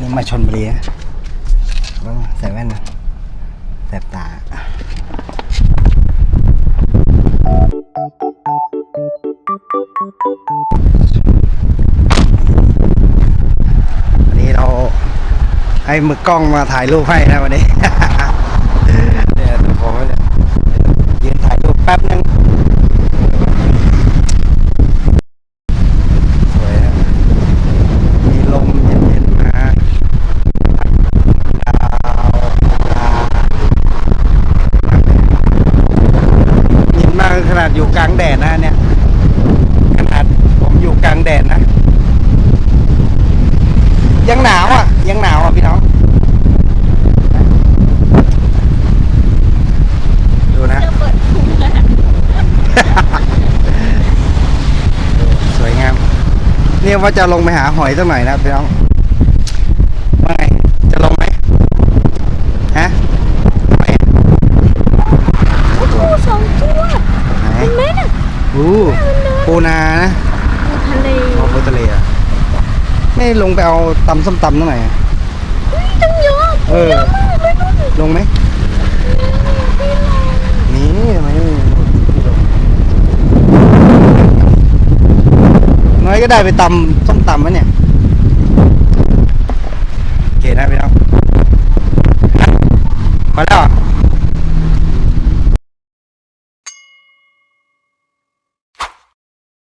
นี่มาชนบุรีนะต้องใส่แว่นนะแสบตาวันนี้เราให้มือกล้องมาถ่ายรูปให้นะวันนี้เนี่ยวผมเนี่ยยืนถ่ายรูปแป๊บนึงสวยนะมีลมเย็นๆมาดาวตาเย็นมาก ขนาดอยู่กลางแดดนะเนี่ย ขนาดผมอยู่กลางแดดนะ ยังหนาวอะ ยังหนาวอะพี่น้องดูนะจะเปิดถุงเลยสวยงาม เนี่ยว่าจะลงไปหาหอยสักหน่อยนะพี่น้อง ดูปูนานะทะเลเอปูทะเลอะไม่ลงไปเอาตำส้มตำตรงไหนต้งเยอะเออลงไหมนี่ทำไมไม่ลงน้อยก็ได้ไปตำส้มตำวะเนี่ยโอเคนะพี่น้องมาแล้ว